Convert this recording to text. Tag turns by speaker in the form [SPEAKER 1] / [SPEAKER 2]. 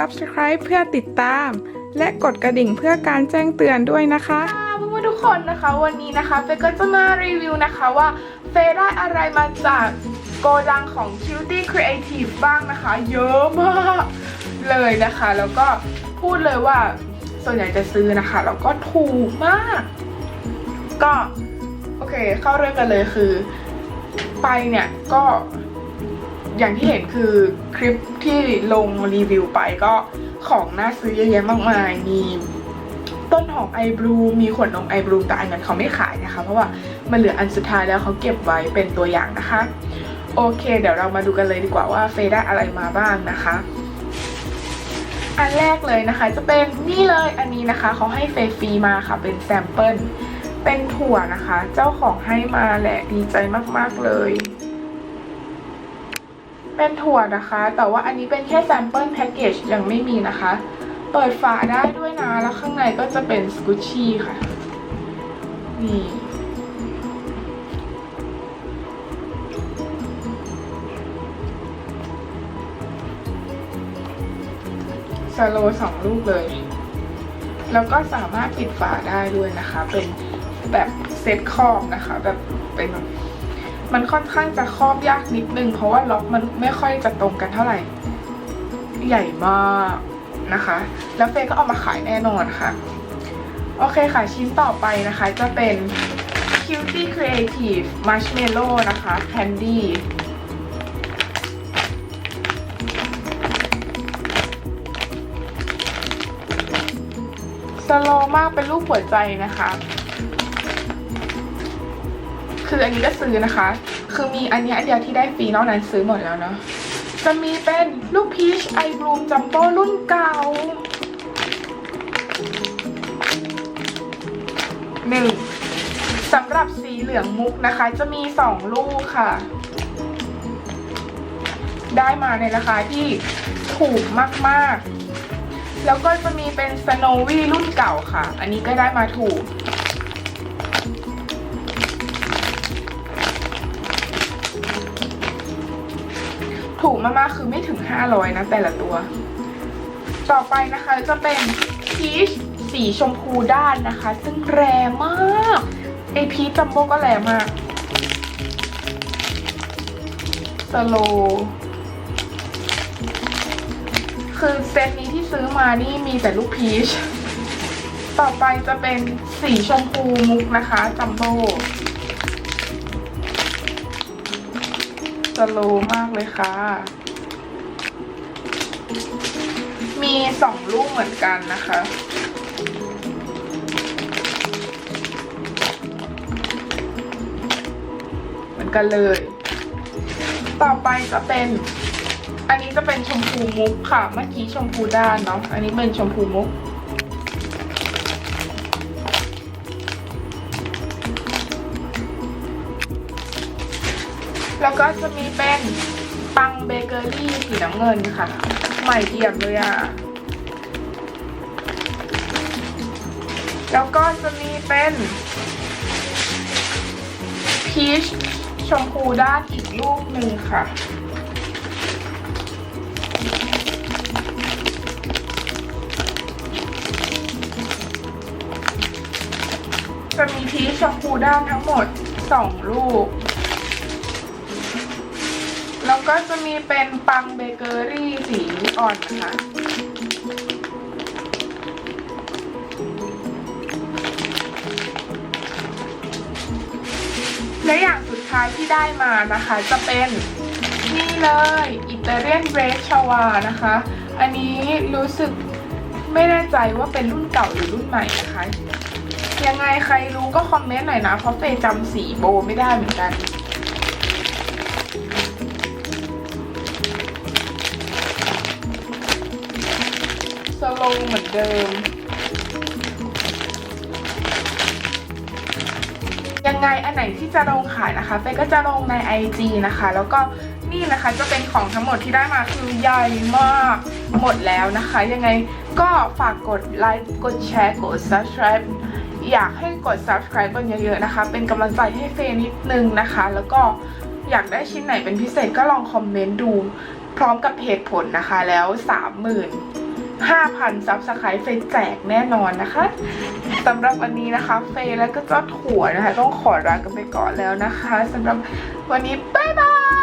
[SPEAKER 1] subscribe เพื่อติดตาม และกดกระดิ่งเพื่อการแจ้งเตือนด้วยนะคะ
[SPEAKER 2] ค่ะเพื่อนๆทุกคนนะคะวันนี้นะคะเฟก็จะมารีวิวนะคะว่าเฟได้อะไรมาจากโกดังของ Cutie Creative บ้างนะคะ เยอะมากเลยนะคะ แล้วก็พูดเลยว่าส่วนใหญ่จะซื้อนะคะ แล้วก็ถูกมาก ก็ โอเค เข้าเรื่องกันเลยคือ ไปเนี่ยก็ อย่างที่เห็นคือคลิปที่ลงรีวิวไปก็ของน่าซื้อเยอะแยะมากมาย มีต้นหอมไอบลูมีขวดนมไอบลูแต่อันนั้นเขาไม่ขายนะคะ เพราะว่ามันเหลืออันสุดท้ายแล้วเขาเก็บไว้เป็นตัวอย่างนะคะ โอเค เดี๋ยวเรามาดูกันเลยดีกว่าว่าเฟได้อะไรมาบ้างนะคะ อันแรกเลยนะคะ จะเป็นนี่เลยอันนี้นะคะ เขาให้เฟฟรีมาค่ะเป็นแซมเปิลเป็นถั่วนะคะ เจ้าของให้มาแหละดีใจมากๆเลย เป็นถั่วนะคะ แต่ว่าอันนี้เป็นแค่แซมเปิลแพ็กเกจยังไม่มีนะคะ เปิดฝาได้ด้วยนะ แล้วข้างในก็จะเป็นสกูชี่ค่ะ นี่สโลสองลูกเลย แล้วก็สามารถปิดฝาได้ด้วยนะคะ เป็นแบบเซ็ตครอบนะคะ แบบเป็นแบบ มันค่อนข้างจะครอบยากนิดนึง เพราะว่าล็อกมันไม่ค่อยจะตรงกันเท่าไหร่ ใหญ่มากนะคะ แล้วเฟย์ก็เอามาขายแน่นอนค่ะ โอเคค่ะ ชิ้นต่อไปนะคะจะเป็น Cutie Creative Marshmallow นะคะ Candy สโลมากเป็นรูปหัวใจนะคะ คืออันนี้ก็ซื้อนะคะ คือมีอันนี้อันเดียวที่ได้ฟรีนอกนั้นซื้อหมดแล้วเนาะจะมีเป็นลูกพีชไอบลูมจัมโบ้รุ่นเก่าหนึ่งสำหรับสีเหลืองมุกนะคะ จะมีสองลูกค่ะ ได้มาในราคาที่ถูกมาก ๆ แล้วก็จะมีเป็นสโนวี่รุ่นเก่าค่ะ อันนี้ก็ได้มาถูก ถูกมากๆคือไม่ถึง 500 นะแต่ละตัว ต่อไปนะคะจะเป็นพีชสีชมพูด้านนะคะ ซึ่งแรงมากไอพีชจัมโบ้ก็แรงมากสโลคือเซตนี้ที่ซื้อมานี่มีแต่ลูกพีช ต่อไปจะเป็นสีชมพูมุกนะคะจัมโบ้ โลมากเลยค่ะ มีสองลูกเหมือนกันนะคะ เหมือนกันเลย ต่อไปจะเป็น อันนี้จะเป็นชมพูมุกค่ะ เมื่อกี้ชมพูด้านเนาะ อันนี้เป็นชมพูมุก แล้วก็จะมีเป็นปังเบเกอรี่สีน้ำเงินค่ะ ใหม่เอี่ยมเลยอะ แล้วก็จะมีเป็นพีชชมพูด้านอีกลูกหนึ่งค่ะ จะมีพีชชมพูด้านทั้งหมด 2 ลูก แล้วก็จะมีเป็นปังเบเกอรี่สีอ่อนนะคะและอย่างสุดท้ายที่ได้มานะคะจะเป็นนี่เลยอิตาเลียนเบรชาวานะคะ อันนี้รู้สึกไม่แน่ใจว่าเป็นรุ่นเก่าหรือรุ่นใหม่นะคะ ยังไงใครรู้ก็คอมเมนต์หน่อยนะ เพราะเฟย์จำสีโบไม่ได้เหมือนกัน สโลว์เหมือนเดิม ยังไงอันไหนที่จะลงขายนะคะเฟย์ก็จะลงใน IG นะคะ แล้วก็นี่นะคะจะเป็นของทั้งหมดที่ได้มาคือใหญ่มากหมดแล้วนะคะ ยังไงก็ฝากกดไลค์กดแชร์กด subscribe อยากให้กด subscribe กันเยอะๆนะคะ เป็นกำลังใจให้เฟย์นิดนึงนะคะ แล้วก็อยากได้ชิ้นไหนเป็นพิเศษก็ลองคอมเมนต์ดูพร้อมกับเหตุผลนะคะแล้ว 30,000 5,000ซับสไครต์เฟยแจกแน่นอนนะคะสำหรับวันนี้นะคะเฟยแล้วก็เจ้าถั่วนะคะ ต้องขอลากันไปก่อนแล้วนะคะสำหรับวันนี้บ๊ายบาย